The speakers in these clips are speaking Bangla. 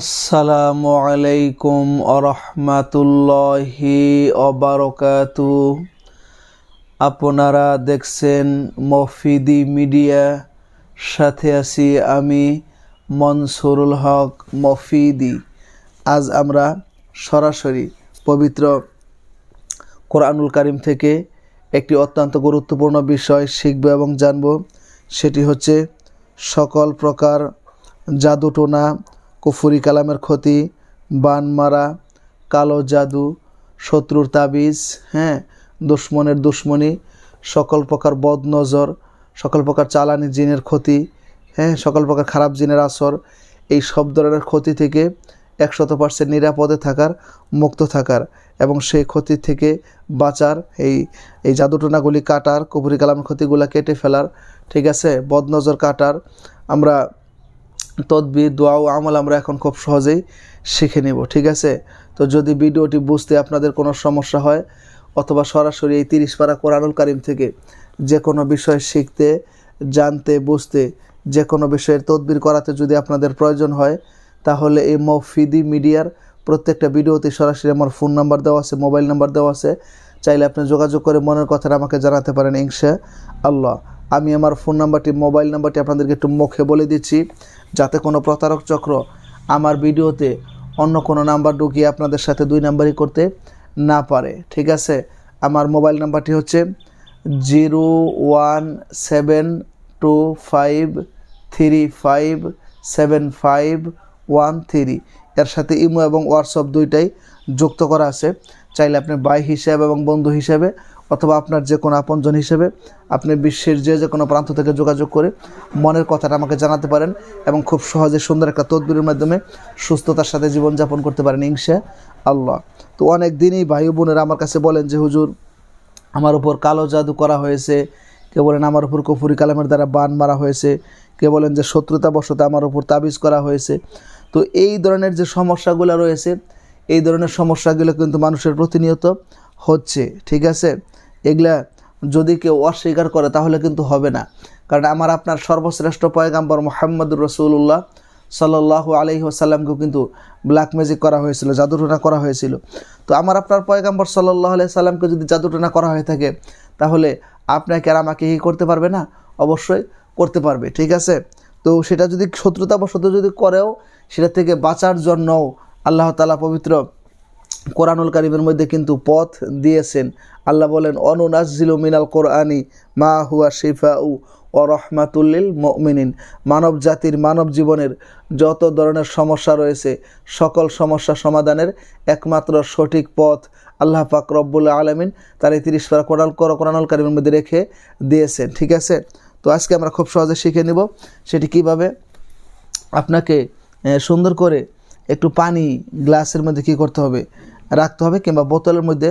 আসসালামু আলাইকুম আরহামাতুল্লাহি অবারকাতু আপনারা দেখছেন মফিদি মিডিয়া, সাথে আছি আমি মনসুরুল হক মফিদি। আজ আমরা সরাসরি পবিত্র কোরআনুল কারিম থেকে একটি অত্যন্ত গুরুত্বপূর্ণ বিষয় শিখব এবং জানব। সেটি হচ্ছে সকল প্রকার জাদুটোনা কুফুরি কালামের ক্ষতি, বান মারা, কালো জাদু, শত্রুর তাবিজ হ্যাঁ দুশ্মনের দুশ্মনী, সকল প্রকার বদনজর, সকল প্রকার চালানি জিনের ক্ষতি হ্যাঁ সকল প্রকার খারাপ জিনের আসর, এই সব ধরনের ক্ষতি থেকে একশত পার্সেন্ট নিরাপদে থাকার, মুক্ত থাকার এবং সেই ক্ষতি থেকে বাঁচার, এই এই জাদুটোনাগুলি কাটার কুপুরি কালামের ক্ষতিগুলো কেটে ফেলার, ঠিক আছে, বদনজর কাটার, আমরা তদবি দোয়া ও আমল আমরা এখন খুব সহজেই শিখে নেব, ঠিক আছে? তো যদি ভিডিওটি বুঝতে আপনাদের কোনো সমস্যা হয় অথবা সরাসরি এই তিরিশ পারা কোরআনুল কারিম থেকে যে কোনো বিষয় শিখতে, জানতে, বুঝতে যে কোনো বিষয়ের তদবির করাতে যদি আপনাদের প্রয়োজন হয়, তাহলে এই মফিদি মিডিয়ার প্রত্যেকটা ভিডিওতে সরাসরি আমার ফোন নাম্বার দেওয়া আছে, মোবাইল নাম্বার দেওয়া আছে। চাইলে আপনি যোগাযোগ করে মনের কথাটা আমাকে জানাতে পারেন ইনশা আল্লাহ আমি আমার ফোন নাম্বারটি, মোবাইল নাম্বারটি আপনাদেরকে একটু মুখে বলে দিচ্ছি, যাতে কোনো প্রতারক চক্র আমার ভিডিওতে অন্য কোনো নাম্বার ঢুকিয়ে আপনাদের সাথে দুই নাম্বারই করতে না পারে। ঠিক আছে? আমার মোবাইল নাম্বারটি হচ্ছে zero one seven two five three five seven five one three. এর সাথে ইমো এবং হোয়াটসঅ্যাপ দুইটাই যুক্ত করা আছে। চাইলে আপনি বাই হিসাবে এবং বন্ধু হিসাবে অথবা আপনার যে কোনো আপনজন হিসেবে আপনি বিশ্বের যে যে কোনো প্রান্ত থেকে যোগাযোগ করে মনের কথাটা আমাকে জানাতে পারেন এবং খুব সহজে সুন্দর একটা তদবিরের মাধ্যমে সুস্থতার সাথে জীবনযাপন করতে পারেন ইনশা আল্লাহ। তো অনেক দিনই ভাই বোনেরা আমার কাছে বলেন যে, হুজুর, আমার উপর কালো জাদু করা হয়েছে। কে বলেন, আমার উপর কফুরি কালামের দ্বারা বান মারা হয়েছে। কে বলেন যে শত্রুতা বশতে আমার উপর তাবিজ করা হয়েছে। তো এই ধরনের যে সমস্যাগুলো রয়েছে, এই ধরনের সমস্যাগুলো কিন্তু মানুষের প্রতিনিয়ত হচ্ছে, ঠিক আছে? এগুলা যদি কেউ অস্বীকার করে, তাহলে কিন্তু হবে না। কারণ আমার আপনার সর্বশ্রেষ্ঠ পয়গাম্বর মোহাম্মদুর রসুল্লাহ সাল্লাহ আলহি আসাল্লামকেও কিন্তু ব্ল্যাক ম্যাজিক করা হয়েছিল, জাদুটোনা করা হয়েছিল। তো আমার আপনার পয়গাম্বর সাল্লাহ আলাই সাল্লামকে যদি জাদুটোনা করা হয়ে থাকে, তাহলে আপনাকে আর আমাকে কি করতে পারবে না? অবশ্যই করতে পারবে, ঠিক আছে? তো সেটা যদি শত্রুতা শত্রুতাবশত যদি করেও, সেটা থেকে বাঁচার জন্যও আল্লাহ তালা পবিত্র কোরআনুল কারিমের মধ্যে কিন্তু পথ দিয়েছেন। আল্লাহ বলেন অনুনাজিলু মিনাল কোরআনি মা হুয়া শিফা উ ও রহমাতুল্লিল মমিনিন। মানব জাতির মানব জীবনের যত ধরনের সমস্যা রয়েছে, সকল সমস্যা সমাধানের একমাত্র সঠিক পথ আল্লাহ পাক রব্বুল আলমিন তার এই তিরিশ পারা কোরআন কোরআনুল কারিমের মধ্যে রেখে দিয়েছেন। ঠিক আছে? তো আজকে আমরা খুব সহজে শিখে নেব সেটি কীভাবে? আপনাকে সুন্দর করে একটু পানি গ্লাসের মধ্যে কি করতে হবে? রাখতে হবে কিংবা বোতলের মধ্যে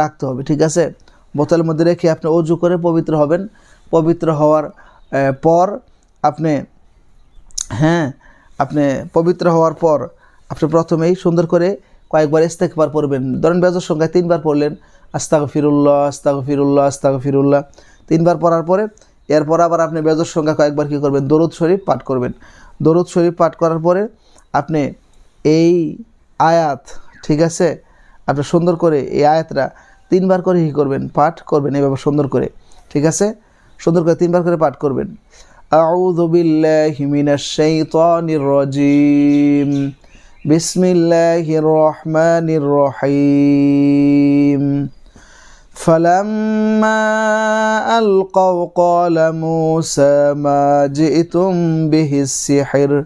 রাখতে হবে, ঠিক আছে? বোতলের মধ্যে রেখে আপনি অজু করে পবিত্র হবেন। পবিত্র হওয়ার পর আপনি হ্যাঁ আপনি পবিত্র হওয়ার পর আপনি প্রথমেই সুন্দর করে কয়েকবার ইস্তেকবার পড়বেন। ধরেন বেজর সংখ্যায় তিনবার পড়লেন আস্তাগ ফিরুল্লাহ আস্তাগ ফিরুল্লাহ আস্তাগ ফিরুল্লাহ তিনবার পড়ার পরে এরপর আবার আপনি বেজর সংখ্যা কয়েকবার কী করবেন? দরুদ শরীফ পাঠ করবেন। দরুদ শরীফ পাঠ করার পরে আপনি এই আয়াত ঠিক আছে আপনি সুন্দর করে এই আয়াতটা তিনবার করে কী করবেন পাঠ করবেন এভাবে সুন্দর করে ঠিক আছে সুন্দর করে তিনবার করে পাঠ করবেন أعوذ بالله من الشيطان الرجيم بسم الله الرحمن الرحيم فلما ألقوا قال موسى ما جئتم به السحر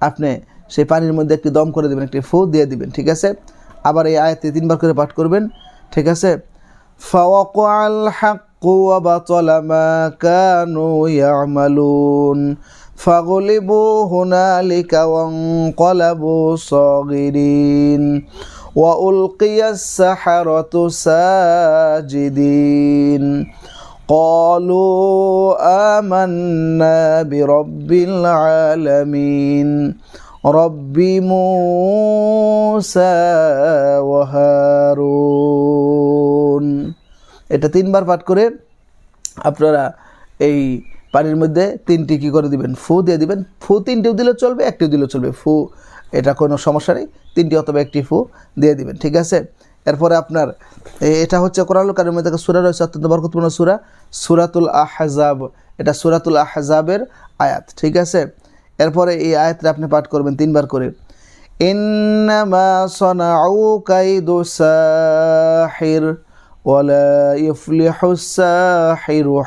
আপনি সেই পানির মধ্যে একটি দম করে দেবেন একটি ফু দিয়ে দিবেন ঠিক আছে আবার এই আয়াতে তিনবার করে পাঠ করবেন ঠিক আছে ফাওয়াকাল হাক্কু ওয়া বাতালা মা কানু ইয়ামালুন فغلبوا هنالك وانقلبوا صاغرين وألقي السحرة ساجدين قالوا آمنا برب العالمين رب موسى وهارون এটা তিনবার পাঠ করে আপনারা এই পানির মধ্যে তিনটি কি করে দিবেন ফু দিয়ে দিবেন ফু তিনটিও দিলে চলবে একটিও দিলেও চলবে ফু এটা কোনো সমস্যা নেই তিনটি অথবা একটি ফু দিয়ে দিবেন ঠিক আছে এরপরে আপনার এটা হচ্ছে কোরআনুল কারিমের মধ্যে সুরা রয়েছে অত্যন্ত বরকতপূর্ণ সুরা, সুরাতুল আহজাব। এটা সুরাতুল আহজাবের আয়াত, ঠিক আছে? এরপরে এই আয়াতটা আপনি পাঠ করবেন তিনবার করে। ওয়ালা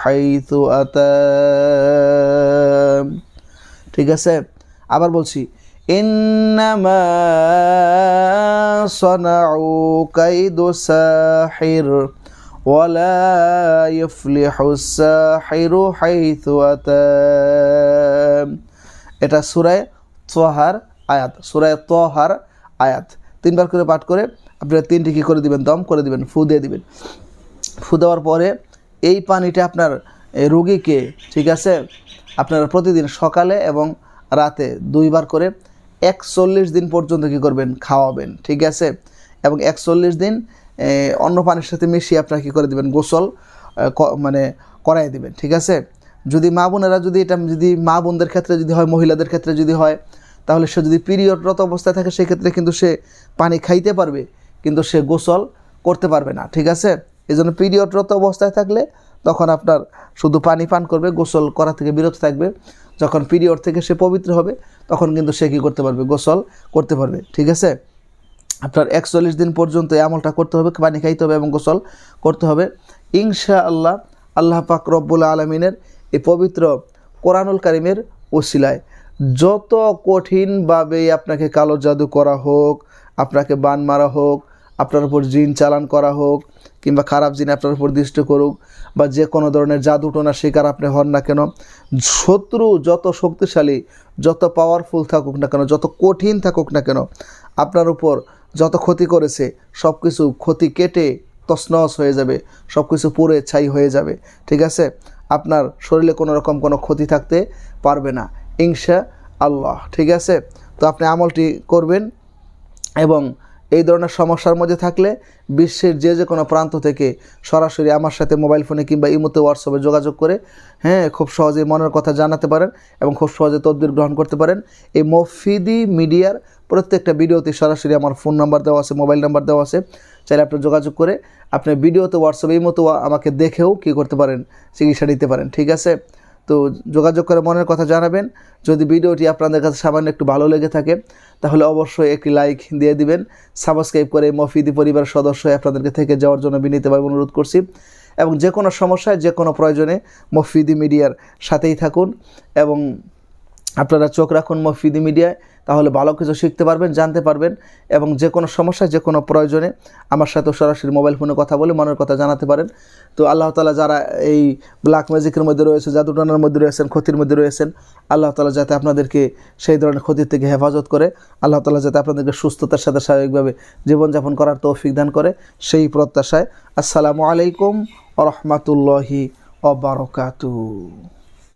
হাইতু আতা ঠিক আছে? আবার বলছি ইন্নামা সনাউ কাইদু সাহির ওয়ালা ইফলিহু সাহিরু হাইতু আতা এটা সূরা তোহার আয়াত সূরা তোহার আয়াত। তিনবার করে পাঠ করে আপনারা তিনটি কী করে দিবেন? দম করে দিবেন, ফু দিয়ে দিবেন। ফু দেওয়ার পরে এই পানিটা আপনার রুগীকে, ঠিক আছে? আপনারা প্রতিদিন সকালে এবং রাতে দুইবার করে একচল্লিশ দিন পর্যন্ত কী করবেন? খাওয়াবেন, ঠিক আছে? এবং একচল্লিশ দিন অন্য পানির সাথে মিশিয়ে আপনারা কী করে দিবেন? গোসল মানে করাই দিবেন, ঠিক আছে? যদি মা বোনেরা যদি এটা, যদি মা বোনদের ক্ষেত্রে যদি হয়, মহিলাদের ক্ষেত্রে যদি হয়, তাহলে সে যদি পিরিয়ডরত অবস্থায় থাকে, সেক্ষেত্রে কিন্তু সে পানি খাইতে পারবে, কিন্তু সে গোসল করতে পারবে না, ঠিক আছে? এই জন্য পিরিয়ডরত অবস্থায় থাকলে তখন আপনার শুধু পানি পান করবে, গোসল করা থেকে বিরত থাকবে। যখন পিরিয়ড থেকে সে পবিত্র হবে, তখন কিন্তু সে কী করতে পারবে? গোসল করতে পারবে। ঠিক আছে? আপনার একচল্লিশ দিন পর্যন্ত এই আমলটা করতে হবে, পানি খাইতে হবে এবং গোসল করতে হবে। ইনশা আল্লাহ আল্লাহ পাক রব্বুল আলমিনের এই পবিত্র কোরআনুল কারিমের ওসিলায় যত কঠিনভাবেই আপনাকে কালো জাদু করা হোক, আপনাকে বান মারা হোক আপনার উপর জিন চালান করা হোক কিংবা খারাপ জিন আপনার উপর দৃষ্ট করুক বা যে কোনো ধরনের জাদুটোনার শিকার আপনি হন না কেন, শত্রু যত শক্তিশালী, যত পাওয়ারফুল থাকুক না কেন, যত কঠিন থাকুক না কেন, আপনার উপর যত ক্ষতি করেছে সব কিছু ক্ষতি কেটে তছনছ হয়ে যাবে সব কিছু পুড়ে ছাই হয়ে যাবে, ঠিক আছে? আপনার শরীরে কোনো রকম কোনো ক্ষতি থাকতে পারবে না ইনশা আল্লাহ ঠিক আছে? তো আপনি আমলটি করবেন এবং এই ধরনের সমস্যার মধ্যে থাকলে বিশ্বের যে যে কোনো প্রান্ত থেকে সরাসরি আমার সাথে মোবাইল ফোনে কিংবা ইমোতে, হোয়াটসঅ্যাপে যোগাযোগ করে হ্যাঁ খুব সহজে মনের কথা জানাতে পারেন এবং খুব সহজে তদবির গ্রহণ করতে পারেন। এই মফিদি মিডিয়ার প্রত্যেকটা ভিডিওতে সরাসরি আমার ফোন নাম্বার দেওয়া আছে, মোবাইল নাম্বার দেওয়া আছে। চাইলে আপনি যোগাযোগ করে আপনি ভিডিওতে, হোয়াটসঅ্যাপে, ইমোতে আমাকে দেখেও কী করতে পারেন, চিকিৎসা দিতে পারেন, ঠিক আছে? তো যোগাযোগ করে মনের কথা জানাবেন। যদি ভিডিওটি আপনাদের কাছে সামান্য একটু ভালো লেগে থাকে, তাহলে অবশ্যই একটি লাইক দিয়ে দিবেন। সাবস্ক্রাইব করে মফিদি পরিবার সদস্য আপনাদেরকে থেকে যাওয়ার জন্য বিনীতভাবে অনুরোধ করছি। এবং যে কোনো সমস্যায় যে কোনো প্রয়োজনে মফিদি মিডিয়ার সাথেই থাকুন। এবং আপনারা চোখ রাখুন মফিদি মিডিয়ায়, তাহলে ভালো কিছু শিখতে পারবেন, জানতে পারবেন এবং যে কোনো সমস্যায় যে কোনো প্রয়োজনে আমার সাথে সরাসরি মোবাইল ফোনে কথা বলে মনের কথা জানাতে পারেন। তো আল্লাহ তালা যারা এই ব্ল্যাক ম্যাজিকের মধ্যে রয়েছে জাদুটানার মধ্যে রয়েছেন, ক্ষতির মধ্যে রয়েছেন, আল্লাহ তালা যাতে আপনাদেরকে সেই ধরনের ক্ষতির থেকে হেফাজত করে, আল্লাহ তালা যাতে আপনাদেরকে সুস্থতার সাথে স্বাভাবিকভাবে জীবনযাপন করার তৌফিক দান করে সেই প্রত্যাশায়। আসসালামু আলাইকুম রহমতুল্লাহি অবরকাতু